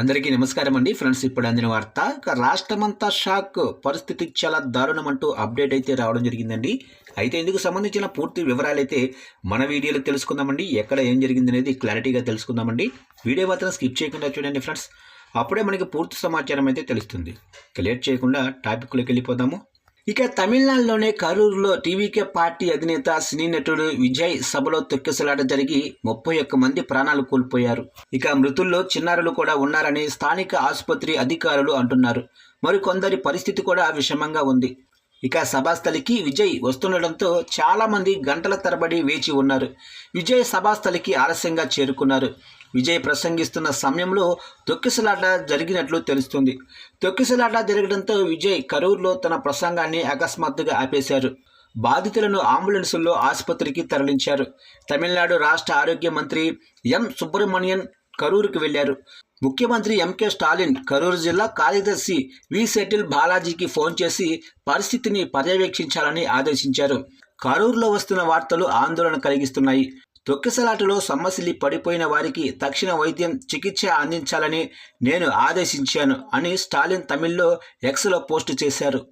అందరికీ నమస్కారం అండి. ఫ్రెండ్స్ ఇప్పుడు అందిన వార్త రాష్ట్రమంతా షాక్ పరిస్థితి చాలా దారుణం అంటూ అప్డేట్ అయితే రావడం జరిగిందండి. అయితే ఇందుకు సంబంధించిన పూర్తి వివరాలు అయితే మన వీడియోలో తెలుసుకుందామండి. ఎక్కడ ఏం జరిగింది అనేది క్లారిటీగా తెలుసుకుందామండి. వీడియో మాత్రం స్కిప్ చేయకుండా చూడండి ఫ్రెండ్స్. అప్పుడే మనకి పూర్తి సమాచారం అయితే తెలుస్తుంది. క్లియర్ లేట్ చేయకుండా టాపిక్లోకి వెళ్ళిపోదాము. ఇక తమిళనాడులోనే కరూరులో టీవీకే పార్టీ అధినేత సినీ నటుడు విజయ్ సభలో తొక్కిసలాట జరిగి ముప్పై ఒక్క మంది ప్రాణాలు కోల్పోయారు. ఇక మృతుల్లో చిన్నారులు కూడా ఉన్నారని స్థానిక ఆసుపత్రి అధికారులు అంటున్నారు. మరికొందరి పరిస్థితి కూడా విషమంగా ఉంది. ఇక సభాస్థలికి విజయ్ వస్తుండడంతో చాలామంది గంటల తరబడి వేచి ఉన్నారు. విజయ్ సభాస్థలికి ఆలస్యంగా చేరుకున్నారు. విజయ్ ప్రసంగిస్తున్న సమయంలో తొక్కిసలాట జరిగినట్లు తెలుస్తుంది. తొక్కిసలాట జరగడంతో విజయ్ కరూరులో తన ప్రసంగాన్ని అకస్మాత్తుగా ఆపేశారు. బాధితులను అంబులెన్సుల్లో ఆసుపత్రికి తరలించారు. తమిళనాడు రాష్ట్ర ఆరోగ్య మంత్రి ఎం సుబ్రహ్మణ్యన్ కరూరుకు వెళ్ళారు. ముఖ్యమంత్రి ఎంకే స్టాలిన్ కరూరు జిల్లా కార్యదర్శి వి సెటిల్ బాలాజీకి ఫోన్ చేసి పరిస్థితిని పర్యవేక్షించాలని ఆదేశించారు. కరూరులో వస్తున్న వార్తలు ఆందోళన కలిగిస్తున్నాయి. తొక్కిసలాటలో సమస్యలు పడిపోయిన వారికి తక్షణ వైద్యం చికిత్స అందించాలని నేను ఆదేశించాను అని స్టాలిన్ తమిళ్ళో ఎక్స్లో పోస్టు చేశారు.